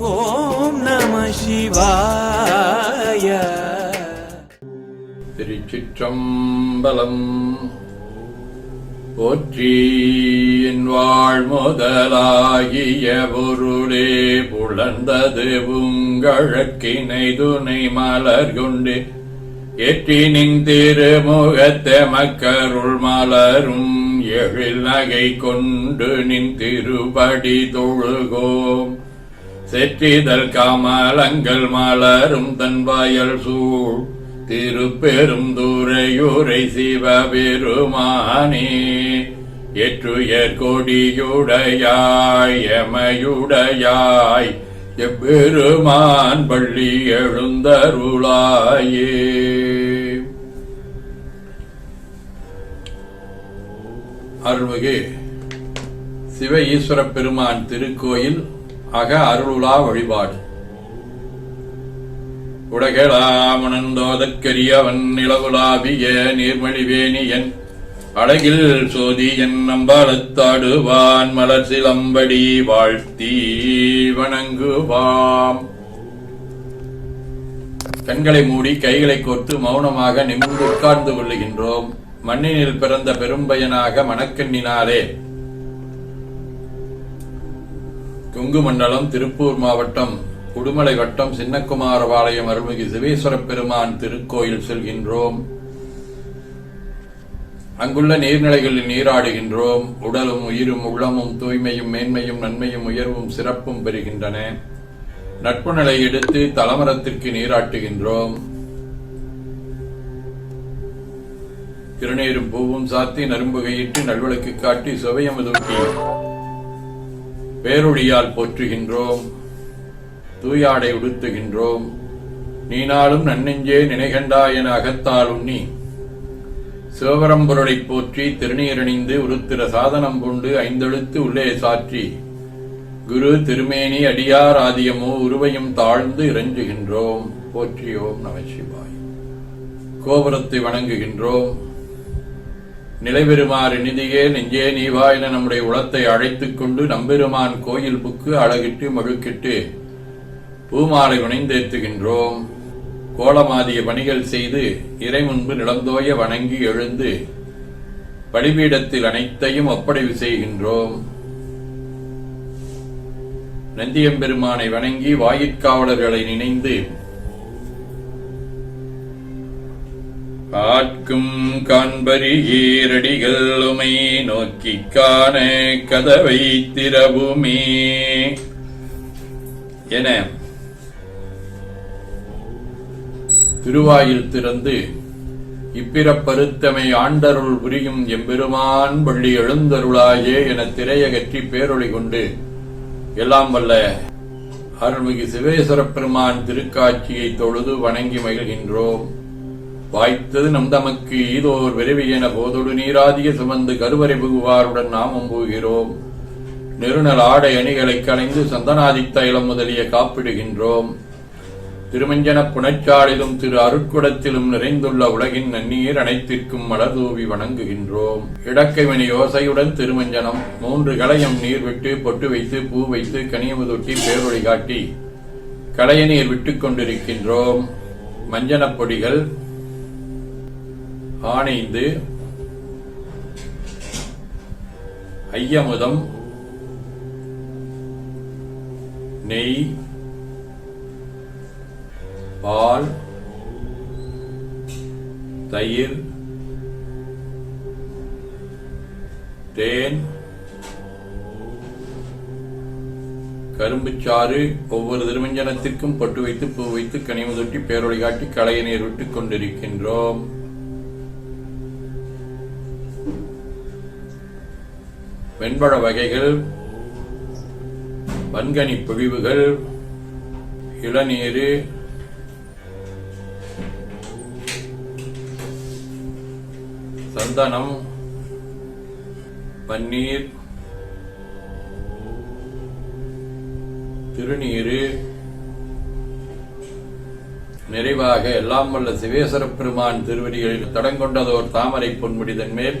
ஓம் நம சிவாய. திருச்சிற்றம்பலம் போற்றி என் வாழ் முதலாகிய பொருளே புலர்ந்தது உங்கழக்கினை துணை மலர் கொண்டு ஏற்றி திருமுகத்த மக்கருள் மலரும் எழில் நகை கொண்டு நின் திருபடி தொழுகோம். செற்றிதழ் காமலங்கள் மலரும் தன்வாயல் சூழ். திருப்பெரும் துறையுரை சிவபெருமானே ஏற்றுயர் கொடியுடையாய் எமையுடையாய் எப்பெருமான் பள்ளி எழுந்தருளாயே. அருள்மிகு சிவ ஈஸ்வர பெருமான் திருக்கோயில் அக அருளுலா வழிபாடு. உலகளாமணந்தோதற்கரியவன் நிலவுலாவிய நீர்மழிவேணியன். அழகில் சோதியன் நம்பாலத்தாடுவான் மலர் சிலம்படி வாழ்த்தி வணங்குவாம். கண்களை மூடி கைகளை கோர்த்து மௌனமாக நிமிர்ந்து உட்கார்ந்து கொள்ளுகின்றோம். மண்ணினில் பிறந்த பெரும்பயனாக மணக்கண்ணினாலே கொங்கு மண்டலம் திருப்பூர் மாவட்டம் உடுமலை வட்டம் சின்னக்குமாரபாளையம் அருள்மிகு சிவேஸ்வர பெருமான் திருக்கோயில் செல்கின்றோம். அங்குள்ள நீர்நிலைகளில் நீராடுகின்றோம். உடலும் உயிரும் உள்ளமும் தூய்மையும் மேன்மையும் நன்மையும் உயர்வும் சிறப்பும் பெறுகின்றன. நட்பு நிலை எடுத்து தலமரத்திற்கு நீராட்டுகின்றோம். திருநீரும் பூவும் சாத்தி நரும்புகையிட்டு நல்விளக்கு காட்டி சுவையமுதூட்டி பேரொழியால் போற்றுகின்றோம் தூயாடை உடுத்துகின்றோம். நீனாலும் நன்னெஞ்சே நினைகண்டா என அகத்தால் உண்ணி சிவபரம்பொருளைப் போற்றி திருநீரணிந்து உருத்திர சாதனம் கொண்டு ஐந்தெழுத்து உள்ளே சாற்றி குரு திருமேனி அடியார் ஆதியமோ உருவையும் தாழ்ந்து இறைஞ்சுகின்றோம். போற்றியோம் நமசிவாய் கோபுரத்தை வணங்குகின்றோம். நிலைபெறுமாறு நிதியே நெஞ்சே நீவா என நம்முடைய உளத்தை அழைத்துக் கொண்டு நம்பெருமான் கோயில் புக்கு அழகிட்டு மழுக்கிட்டு பூமாலை வணைந்தேத்துகின்றோம் கோலமாதிய பணிகள் செய்து இறை முன்பு நிலந்தோய வணங்கி எழுந்து படிபீடத்தில் அனைத்தையும் ஒப்படைவு செய்கின்றோம். நந்தியம்பெருமானை வணங்கி வாயிற்காவலர்களை நினைந்து ஆட்கும் காண்பரி ஈரடிகள் உமை நோக்கிக் காண கதவை திறவுமே. என திருவாயில் திறந்து இப்பிறப்பருத்தமை ஆண்டருள் புரியும் எம்பெருமான் பள்ளி எழுந்தருளாயே என திரையகற்றி பேரொளி கொண்டு எல்லாம் வல்ல அருள்மிகு சிவேஸ்வர பெருமான் திருக்காட்சியை தொழுது வணங்கி மகிழ்கின்றோம். வாய்த்தது நம் தமக்கு ஈதோர் என போதொடு நீராதிய சுமந்து கருவறை புகுவாருடன் நாமும் போகிறோம். நெருநல் ஆடை அணிகளை களைந்து சந்தனாதி தைலம் முதலிய காப்பிடுகின்றோம். திருமஞ்சன புனச்சாலிலும் திரு அருட்குடத்திலும் நிறைந்துள்ள உலகின் நன்னீர் அனைத்திற்கும் மலர்தூவி வணங்குகின்றோம். இடக்கைமணி யோசையுடன் திருமஞ்சனம் மூன்று களையம் நீர் விட்டு பொட்டு வைத்து பூ வைத்து கனியமுதொட்டி பேரொழி காட்டி களைய நீர் விட்டு கொண்டிருக்கின்றோம். மஞ்சனப் பொடிகள் ஆணைந்து ஐயமுதம் நெய் பால் தயிர் தேன் கரும்புச்சாறு ஒவ்வொரு திருமஞ்சனத்திற்கும் பட்டு வைத்து பூ வைத்து கனிமுதொட்டி பேரொழி காட்டி களைய நீர் விட்டுக் கொண்டிருக்கின்றோம். வெண்பழ வகைகள் வன்கனி பொழிவுகள் இளநீர் சந்தனம் பன்னீர் திருநீர் நிறைவாக எல்லாம் வல்ல சிவேஸ்வர பெருமான் திருவடிகளில் தடங்கொண்டதோர் தாமரை பொன்முடிதன் மேல்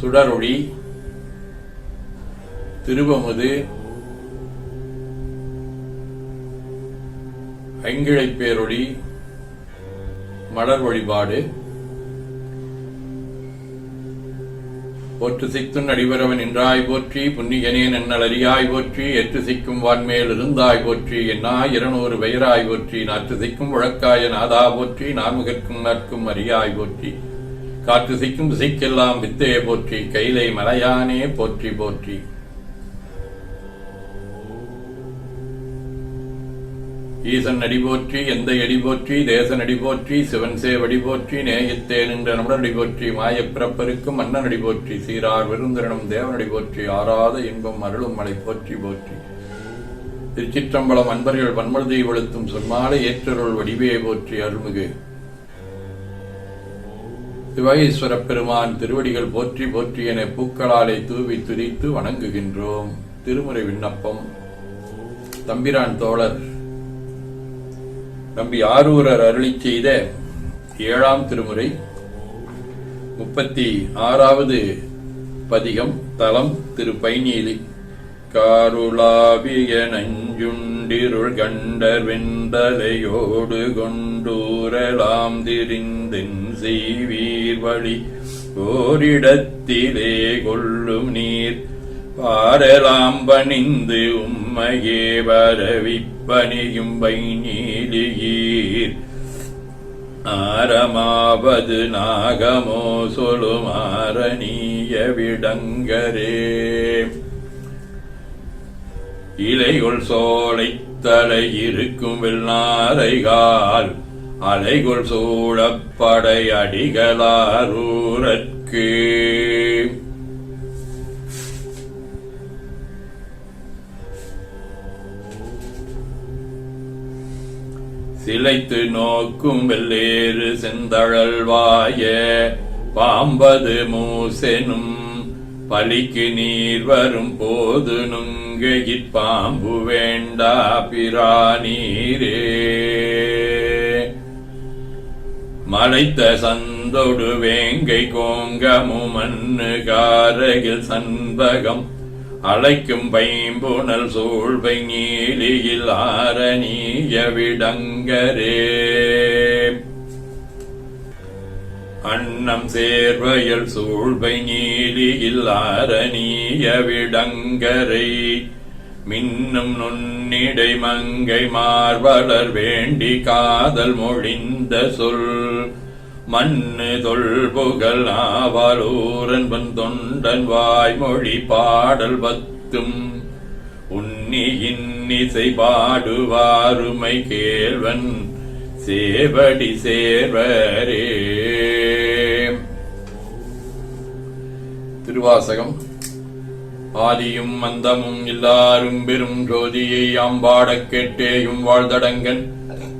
சுடரொளி திருவமுது ஐங்கிழைப் பேரொளி மலர் வழிபாடு போற்று சித்துன் அடிபரவன் என்றாய் போற்றி புன்னியனேன் என்னல் அறியாய் போற்றி எற்று சிக்கும் வான்மேல் இருந்தாய் போற்றி என்னாய் இருநூறு பெயராய் போற்றி நாற்று சிக்கும் உழக்காய நாதா போற்றி நான்முகற்கும் நற்கும் அறியாய் போற்றி. காற்று சிக்கும் திசைக்கெல்லாம் வித்தையை போற்றி கைலை மலையானே போற்றி போற்றி. ஈசன் அடி போற்றி எந்த அடி போற்றி தேசன் அடி போற்றி சிவன் சேவடி போற்றி நேயத்தே நின்ற நமுடனடி போற்றி மாயப் பிறப்பருக்கும் மன்னன் அடி போற்றி சீரார் விருந்திரனும் தேவனடி போற்றி ஆறாத இன்பம் அருளும் மலை போற்றி போற்றி. திருச்சிற்றம்பலம் அன்பர்கள் வன்மழுதை வெளுத்தும் சொன்னாலே ஏற்றருள் வடிவே போற்றி அருள்மிகு. சிவகேஸ்வரப் பெருமான் திருவடிகள் போற்றி போற்றி என பூக்களாலை தூவி துரித்து வணங்குகின்றோம். திருமுறை விண்ணப்பம். தம்பிரான் தோழர் நம்பி ஆரூரர் அருளி செய்த ஏழாம் திருமுறை முப்பத்தி ஆறாவது பதிகம் தலம் திரு பைநீலி காருளாவிய நஞ்சுண்டிருள் கண்டர் வெந்தலையோடு கொண்டூரலாம் திரிந்தின் செய்வீர் வழி. ஓரிடத்திலே கொள்ளும் நீர். பாரலாம் பணிந்து உம்மையே வரவிப்பணியும் பைநீலியீர் ஆரமாவது நாகமோ சொலுமாரணிய விடங்கரே. இலைகொள் சோலை தலை இருக்கும் வெள்ளாரைகால் அலைகுள் சூழப்படை அடிகளாரூரற்கு சிலைத்து நோக்கும் வெள்ளேறு செந்தழல்வாய பாம்பது மூசெனும் பலிக்கு நீர் வரும் போது நுங்கையிற் பாம்பு வேண்டா பிரானீரே மலைத்த சந்தொடு வேங்கை கோங்கமு மண்ணு காரகில் சண்பகம். அழைக்கும் பைம்புணல் சூழ்வை நீலியில் ஆரணிய விடங்கரே. அன்னம் சேர்வையல் சூழ்வை நீலியில் ஆரணிய விடங்கரை. மின்னும் நுண்ணிடை மங்கை மார்வலர் வேண்டி காதல் மொழிந்த சொல். மண்ணு தொல்புகழ் ஆவாலூரன்பன் தொண்டன் வாய்மொழி பாடல் பத்தும். உன்னியின் இசை பாடுவாருமை கேள்வன் சேவடி சேர்வரே. திருவாசகம் ஆதியும் மந்தமும் எல்லாரும் பெரும் ஜோதியை ஆம்பாடக் கேட்டேயும் வாழ்தடங்கன்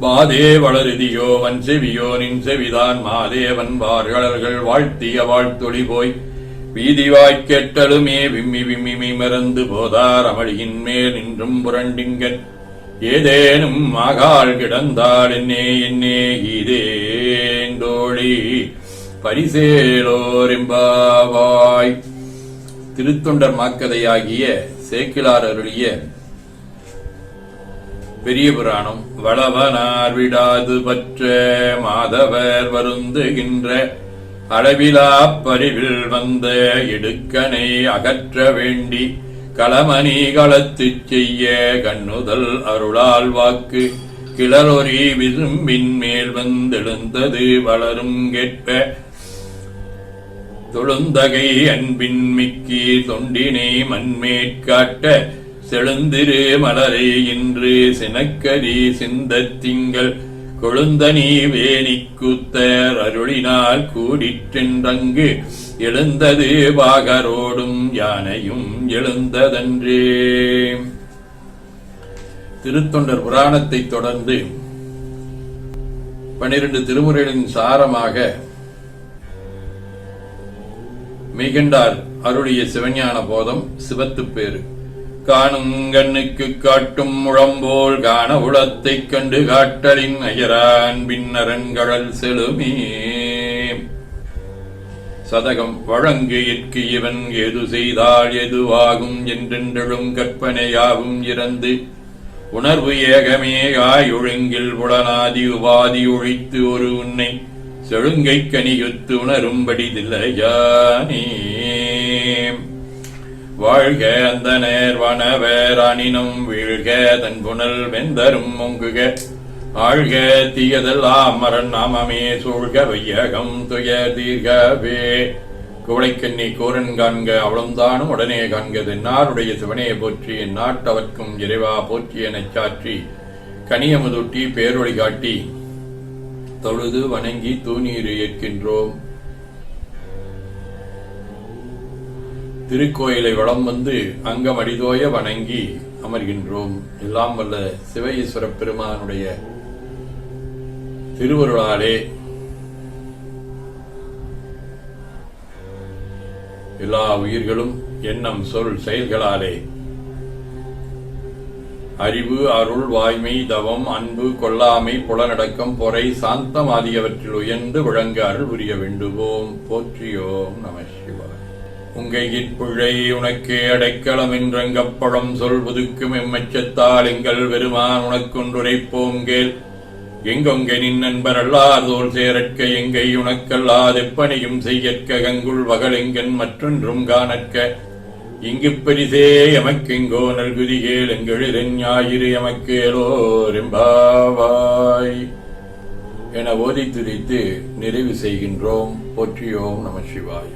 வாதே வளருதியோ வன் செவியோ நின் செவிதான் மாதேவன் வார்களர்கள் வாழ்த்திய வாழ்த்தொளி போய். வீதி வாய்க்கெட்டலுமே விம்மி விம்மி மறந்து போதார் அமளியின் மேல் நின்றும் புரண்டிங்கன். ஏதேனும் மகால் கிடந்தாள் என்னே என்னே இதேந்தோழி பரிசேலோரெம்பாவாய் திருத்தொண்டர் மாக்கதையாகிய சேக்கிலார் அருளிய பெரிய புராணம் வளவனார் விடாது பற்ற மாதவர் வருந்துகின்ற அளவிலா பரிவில் வந்த இடுக்கனை அகற்ற வேண்டி களமணி களத்து செய்ய கண்ணுதல் அருளால் வாக்கு. கிளறொரி விரும்பின் மேல் வந்தெழுந்தது வளரும் கேட்ப தொழுந்தகை அன்பின் மிக்கி தொண்டினை மண்மேற்காட்ட செழுந்திரு மலரை இன்று சினக்கரி சிந்த திங்கள். கொழுந்தனி வேணிக்கூத்தர் அருளினால் கூடிற்றென்றங்கு எழுந்தது பாகரோடும் யானையும் எழுந்ததன்றே. திருத்தொண்டர் புராணத்தை தொடர்ந்து பனிரெண்டு திருமுறைகளின் சாரமாக மெய்கண்டார் அருளிய சிவஞான போதம் சிவத்து பேரு காணும் கண்ணுக்கு காட்டும் முழம்போல் காண உளத்தைக் கண்டு காட்டலின் அயரான் பின்னரண்கழல் செலுமே சதகம் வழங்கு இற்கு இவன் எது செய்தால் எதுவாகும் என்றென்றெழும் கற்பனையாகும் இறந்து. உணர்வு ஏகமே ஆய் ஒழுங்கில் புலனாதி உபாதி ஒழித்து ஒரு உன்னை செழுங்கை கனியுத்து உணரும்படி தில்லையானே. வாழ்க அந்த நேர்வனவர் அணினம் வீழ்க தன் புனல் வெந்தரும் முங்குக. ஆழ்க தீயதெல்லாம் மரண் நாமமே சூழ்க வையகம் துய தீர்கவே. குவளைக்கண்ணி கோரன் காண்க அவளும்தானும் உடனே காண்க தென்னாருடைய சிவனே போற்றி என் நாட்டவர்க்கும் இறைவா போற்றி எனச் சாற்றி கனியமுதூட்டி பேரொழி காட்டி தொழுது வணங்கி தூணீர் ஏற்கின்றோம் திருக்கோயிலை வளம் வந்து அங்கம் அடிதோய வணங்கி அமர்கின்றோம். எல்லாம் வல்ல சிவஈஸ்வர பெருமானுடைய திருவருளாலே. எல்லா உயிர்களும் எண்ணம் சொல் செயல்களாலே. அறிவு அருள் வாய்மை தவம் அன்பு கொல்லாமை புலனடக்கம் பொறை சாந்தம் ஆகியவற்றில் உயர்ந்து விளங்க அருள் புரிய வேண்டுவோம். போற்றியோம் நம சிவாய். உங்கையிற் பிழை உனக்கே அடைக்கலம் என்றங்கப்பழம் சொல் புதுக்கும் எம்மச்சத்தால் எங்கள் பெருமான் உனக்கொன்றுரைப்போங்கேல் எங்கொங்க நின் நண்பர் அல்லாதோல் சேரற்க எங்கை உனக்கல்லாதெப்பனையும் செய்யற்க கங்குள் வகலெங்கன் மற்றொன்றும் காணற்க. இங்கு பரிசே எமக்கெங்கோ நல்குதிகேல் எங்களின் ஞாயிறு எமக்கேலோரெம்பாவாய் என ஓதி துதித்து நிறைவு செய்கின்றோம். போற்றியோம் நம சிவாய்.